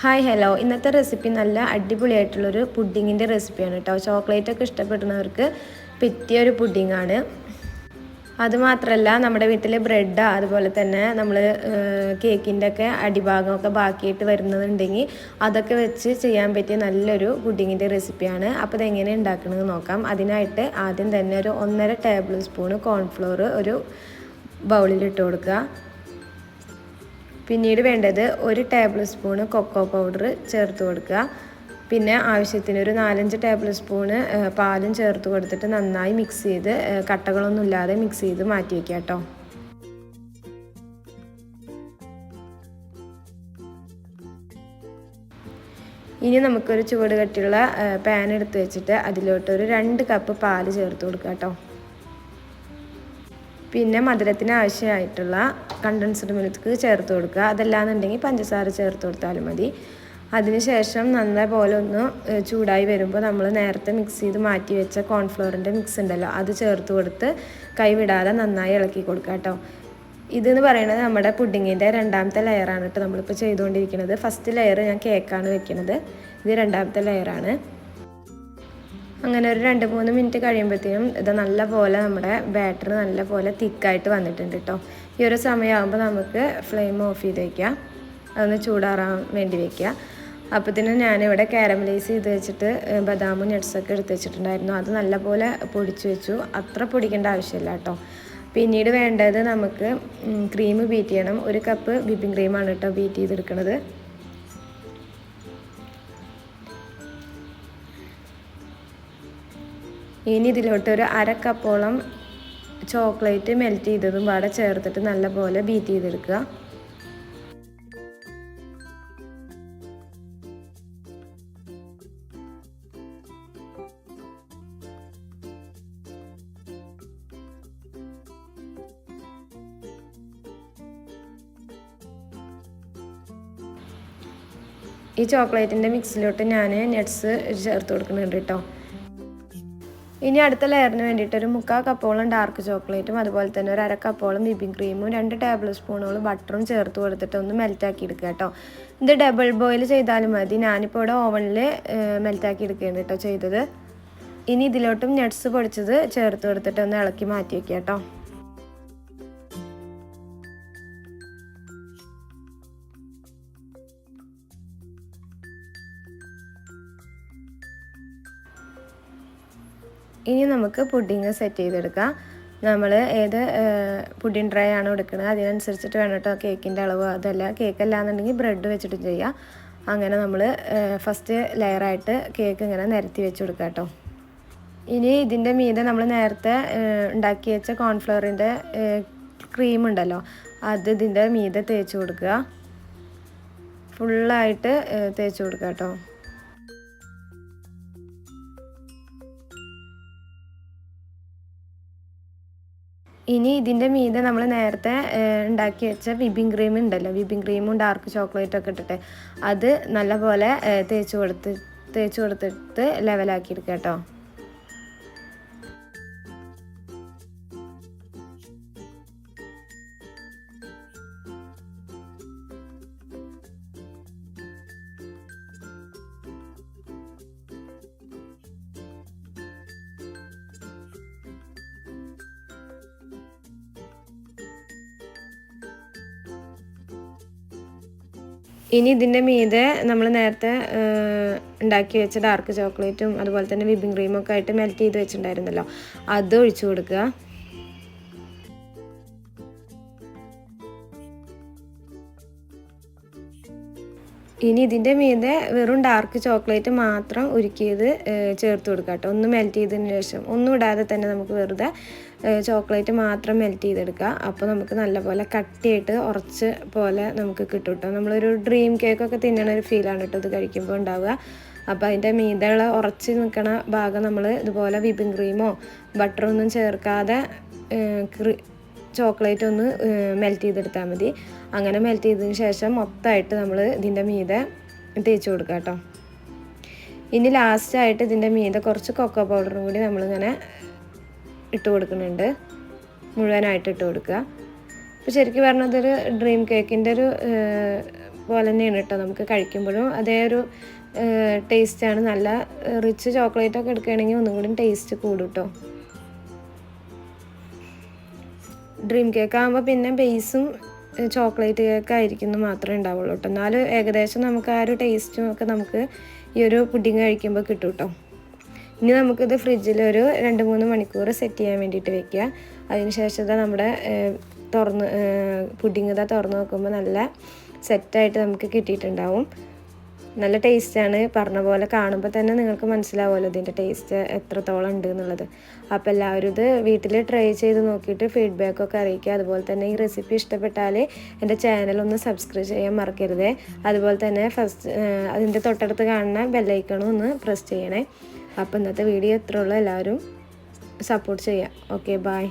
Hi hello ഇന്നത്തെ recipe നല്ല അടിപൊളിയായിട്ടുള്ളൊരു പുഡിങ്ങിന്റെ റെസിപ്പിയാണ് കേട്ടോ ചോക്ലേറ്റൊക്കെ ഇഷ്ടപ്പെടുന്നവർക്ക് പിറ്റിയ ഒരു പുഡിങ്ങാണ് അതുമാത്രമല്ല നമ്മുടെ വീട്ടിൽ ബ്രെഡ് അതുപോലെ തന്നെ നമ്മൾ കേക്കിന്റെ ഒക്കെ അടിഭാഗമൊക്കെ ബാക്കിയിട്ട് വരുന്നതുണ്ടെങ്കിൽ അതൊക്കെ വെച്ച് ചെയ്യാൻ പറ്റിയ നല്ലൊരു പുഡിങ്ങിന്റെ റെസിപ്പിയാണ് അപ്പോൾ ഇതെങ്ങനെ ഉണ്ടാക്കണമെന്ന് നോക്കാം. അതിനായിട്ട് ആദ്യം തന്നെ ഒരു ഒന്നര ടേബിൾ സ്പൂൺ കോൺഫ്ലോർ ഒരു ബൗളിലിട്ട് കൊടുക്കുക. പിന്നീട് വേണ്ടത് ഒരു ടേബിൾ സ്പൂണ് കൊക്കോ പൗഡർ ചേർത്ത് കൊടുക്കുക. പിന്നെ ആവശ്യത്തിന് ഒരു നാലഞ്ച് ടേബിൾ സ്പൂണ് പാലും ചേർത്ത് കൊടുത്തിട്ട് നന്നായി മിക്സ് ചെയ്ത് കട്ടകളൊന്നും ഇല്ലാതെ മിക്സ് ചെയ്ത് മാറ്റി വയ്ക്കുക കേട്ടോ. ഇനി നമുക്കൊരു ചുവട് കട്ടിയുള്ള പാൻ എടുത്ത് വെച്ചിട്ട് അതിലോട്ട് ഒരു രണ്ട് കപ്പ് പാൽ ചേർത്ത് കൊടുക്കാം കേട്ടോ. പിന്നെ മധുരത്തിന് ആവശ്യമായിട്ടുള്ള കണ്ടൻസ്ഡ് മിൽക്ക് ചേർത്ത് കൊടുക്കുക. അതല്ലാന്നുണ്ടെങ്കിൽ പഞ്ചസാര ചേർത്ത് കൊടുത്താലും മതി. അതിനുശേഷം നന്നായി പോലെ ഒന്ന് ചൂടായി വരുമ്പോൾ നമ്മൾ നേരത്തെ മിക്സ് ചെയ്ത് മാറ്റി വെച്ച കോൺഫ്ലോറിന്റെ മിക്സ് ഉണ്ടല്ലോ അത് ചേർത്ത് കൊടുത്ത് കൈവിടാതെ നന്നായി ഇളക്കി കൊടുക്കുക കേട്ടോ. ഇതെന്ന് പറയുന്നത് നമ്മുടെ പുഡിങ്ങിന്റെ രണ്ടാമത്തെ ലെയറാണ് കേട്ടോ. നമ്മളിപ്പോൾ ചെയ്തുകൊണ്ടിരിക്കുന്നത്. ഫസ്റ്റ് ലെയർ ഞാൻ കേക്കാണ് വെക്കുന്നത്. ഇത് രണ്ടാമത്തെ ലെയറാണ് അങ്ങനെ ഒരു രണ്ട് മൂന്ന് മിനിറ്റ് കഴിയുമ്പോഴത്തേനും ഇത് നല്ല പോലെ നമ്മുടെ ബാറ്റർ നല്ല പോലെ തിക്കായിട്ട് വന്നിട്ടുണ്ട് കേട്ടോ ഈ ഒരു സമയമാകുമ്പോൾ നമുക്ക് ഫ്ലെയിം ഓഫ് ചെയ്ത് വയ്ക്കാം അതൊന്ന് ചൂടാറാൻ വേണ്ടി വയ്ക്കുക അപ്പോഴത്തേനും ഞാനിവിടെ കാരമലൈസ് ചെയ്ത് വെച്ചിട്ട് ബദാമും നട്ട്സൊക്കെ എടുത്ത് വെച്ചിട്ടുണ്ടായിരുന്നു. അത് നല്ലപോലെ പൊടിച്ച് വെച്ചു. അത്ര പൊടിക്കേണ്ട ആവശ്യമില്ല കേട്ടോ പിന്നീട് വേണ്ടത് നമുക്ക് ക്രീം ബീറ്റ് ചെയ്യണം. ഒരു കപ്പ് വിപ്പിംഗ് ക്രീമാണ് കേട്ടോ ബീറ്റ് ചെയ്തെടുക്കുന്നത് ഇനി ഇതിലോട്ട് ഒരു അര കപ്പോളം ചോക്ലേറ്റ് മെൽറ്റ് ചെയ്തതും പാടെ ചേർത്തിട്ട് നല്ലപോലെ ബീറ്റ് ചെയ്തെടുക്കുക. ഈ ചോക്ലേറ്റിന്റെ മിക്സിലോട്ട് ഞാൻ നട്ട്സ് ചേർത്ത് കൊടുക്കുന്നുണ്ട് കേട്ടോ. ഇനി അടുത്ത ലെയറിന് വേണ്ടിയിട്ട് ഒരു മുക്കാൽ കപ്പോളം ഡാർക്ക് ചോക്ലേറ്റും അതുപോലെ തന്നെ ഒരു അര കപ്പോളം വിപ്പിംഗ് ക്രീമും രണ്ട് ടേബിൾ സ്പൂണോളം ബട്ടറും ചേർത്ത് കൊടുത്തിട്ട് ഒന്ന് മെൽറ്റാക്കി എടുക്കുക കേട്ടോ. ഇത് ഡബിൾ ബോയിൽ ചെയ്താലും മതി. ഞാനിപ്പോൾ ഇവിടെ ഓവനിൽ മെൽറ്റാക്കി എടുക്കുകയാണ് കേട്ടോ ചെയ്തത്. ഇനി ഇതിലോട്ടും നട്ട്സ് പൊടിച്ചത് ചേർത്ത് കൊടുത്തിട്ട് ഒന്ന് ഇളക്കി മാറ്റി വയ്ക്കുക കേട്ടോ. ഇനി നമുക്ക് പുഡിങ് സെറ്റ് ചെയ്തെടുക്കാം. നമ്മൾ ഏത് പുഡിങ് ഡ്രൈ ആണോ എടുക്കുന്നത് അതിനനുസരിച്ചിട്ട് വേണം കേട്ടോ കേക്കിന്റെ അളവ്. അതല്ല കേക്ക് അല്ലാന്നുണ്ടെങ്കിൽ ബ്രെഡ് വെച്ചിട്ട് ചെയ്യാം. അങ്ങനെ നമ്മൾ ഫസ്റ്റ് ലെയറായിട്ട് കേക്ക് ഇങ്ങനെ നിരത്തി വെച്ച് കൊടുക്കുക കേട്ടോ ഇനി ഇതിന്റെ മീതെ നമ്മൾ നേരത്തെ ഉണ്ടാക്കി വെച്ച കോൺഫ്ലവറിന്റെ ക്രീം ഉണ്ടല്ലോ അത് ഇതിന്റെ മീതെ തേച്ച് കൊടുക്കുക. ഫുള്ളായിട്ട് തേച്ച് കൊടുക്കുക കേട്ടോ ഇനി ഇതിന്റെ മീതെ നമ്മൾ നേരത്തെ ഉണ്ടാക്കി വെച്ച വിപ്പിംഗ് ക്രീം ഉണ്ടല്ലോ. വിപ്പിംഗ് ക്രീമും ഡാർക്ക് ചോക്ലേറ്റും ഒക്കെ ഇട്ടിട്ട് അത് നല്ലപോലെ തേച്ച് കൊടുത്ത് തേച്ച് കൊടുത്തിട്ട് ലെവലാക്കി എടുക്കുക കേട്ടോ. ഇനി ഇതിന്റെ മീതെ നമ്മൾ നേരത്തെ ഉണ്ടാക്കി വെച്ച ഡാർക്ക് ചോക്ലേറ്റും അതുപോലെ തന്നെ വിപ്പിംഗ് ഒക്കെ ആയിട്ട് മെൽറ്റ് ചെയ്ത് വെച്ചിട്ടുണ്ടായിരുന്നല്ലോ. അത് ഒഴിച്ചു കൊടുക്കുക. ഇനി ഇതിന്റെ മീതെ വെറും ഡാർക്ക് ചോക്ലേറ്റ് മാത്രം ഉരുക്കിയത് ചേർത്ത് കൊടുക്കുക കേട്ടോ. ഒന്ന് മെൽറ്റ് ചെയ്തതിന് ശേഷം. ഒന്നും ഇടാതെ തന്നെ നമുക്ക് വെറുതെ ചോക്ലേറ്റ് മാത്രം മെൽറ്റ് ചെയ്തെടുക്കുക. അപ്പോൾ നമുക്ക് നല്ലപോലെ കട്ടിയായിട്ട് ഉറച്ച് പോലെ നമുക്ക് കിട്ടും കേട്ടോ നമ്മളൊരു ഡ്രീം കേക്കൊക്കെ തിന്നണ ഒരു ഫീലാണ് കേട്ടോ ഇത് കഴിക്കുമ്പോൾ ഉണ്ടാവുക. അപ്പോൾ അതിന്റെ മീതയുള്ള ഉറച്ച് നിൽക്കണ ഭാഗം നമ്മൾ ഇതുപോലെ വിപ്പിംഗ് ക്രീമോ ബട്ടറോ ഒന്നും ചേർക്കാതെ ചോക്ലേറ്റ് ഒന്ന് മെൽറ്റ് ചെയ്തെടുത്താൽ മതി. അങ്ങനെ മെൽറ്റ് ചെയ്തതിന് ശേഷം മൊത്തമായിട്ട് നമ്മൾ ഇതിന്റെ മീതെ തേച്ച് കൊടുക്കുക കേട്ടോ ഇനി ലാസ്റ്റായിട്ട് ഇതിന്റെ മീതെ കുറച്ച് കൊക്കോ പൗഡറും കൂടി നമ്മളിങ്ങനെ ഇട്ട് കൊടുക്കുന്നുണ്ട്. മുഴുവനായിട്ട് ഇട്ട് കൊടുക്കുക. അപ്പോൾ ശരിക്കും പറഞ്ഞത് ഒരു ഡ്രീം കേക്കിന്റെ ഒരു പോലെ തന്നെയാണ് കേട്ടോ. നമുക്ക് കഴിക്കുമ്പോഴും അതേ ഒരു ടേസ്റ്റാണ് നല്ല റിച്ച് ചോക്ലേറ്റ് ഒക്കെ എടുക്കുകയാണെങ്കിൽ ഒന്നും കൂടി ടേസ്റ്റ് കൂടും കേട്ടോ. ഡ്രീം കേക്ക് ആകുമ്പോൾ പിന്നെ ബേസും ചോക്ലേറ്റ് കേക്ക് ആയിരിക്കും എന്ന് മാത്രമേ ഉണ്ടാവുള്ളൂ കേട്ടോ. എന്നാലും ഏകദേശം നമുക്ക് ആ ഒരു ടേസ്റ്റും ഒക്കെ നമുക്ക് ഈ ഒരു പുഡിങ് കഴിക്കുമ്പോൾ കിട്ടും കേട്ടോ. ഇനി നമുക്കിത് ഫ്രിഡ്ജിൽ ഒരു രണ്ട് മൂന്ന് മണിക്കൂർ സെറ്റ് ചെയ്യാൻ വേണ്ടിയിട്ട് വെക്കുക. അതിനുശേഷം ഇതാ നമ്മുടെ തുറന്ന് പുഡിങ് ഇതാ തുറന്ന് നോക്കുമ്പോൾ നല്ല സെറ്റായിട്ട് നമുക്ക് കിട്ടിയിട്ടുണ്ടാവും. നല്ല ടേസ്റ്റാണ് പറഞ്ഞ പോലെ കാണുമ്പോൾ തന്നെ നിങ്ങൾക്ക് മനസ്സിലാവുമല്ലോ ഇതിന്റെ ടേസ്റ്റ് എത്രത്തോളം ഉണ്ട് എന്നുള്ളത്. അപ്പോൾ എല്ലാവരും ഇത് വീട്ടിൽ ട്രൈ ചെയ്ത് നോക്കിയിട്ട് ഫീഡ്ബാക്കൊക്കെ അറിയിക്കുക. അതുപോലെ തന്നെ ഈ റെസിപ്പി ഇഷ്ടപ്പെട്ടാൽ എന്റെ ചാനൽ ഒന്ന് സബ്സ്ക്രൈബ് ചെയ്യാൻ മറക്കരുത്. അതുപോലെ തന്നെ ഫസ്റ്റ് അതിന്റെ തൊട്ടടുത്ത് കാണുന്ന ബെല്ലൈക്കണും ഒന്ന് പ്രസ് ചെയ്യണേ. അപ്പോൾ ഇന്നത്തെ വീഡിയോ ഇത്രയുള്ളൂ. എല്ലാവരും സപ്പോർട്ട് ചെയ്യാം. Okay bye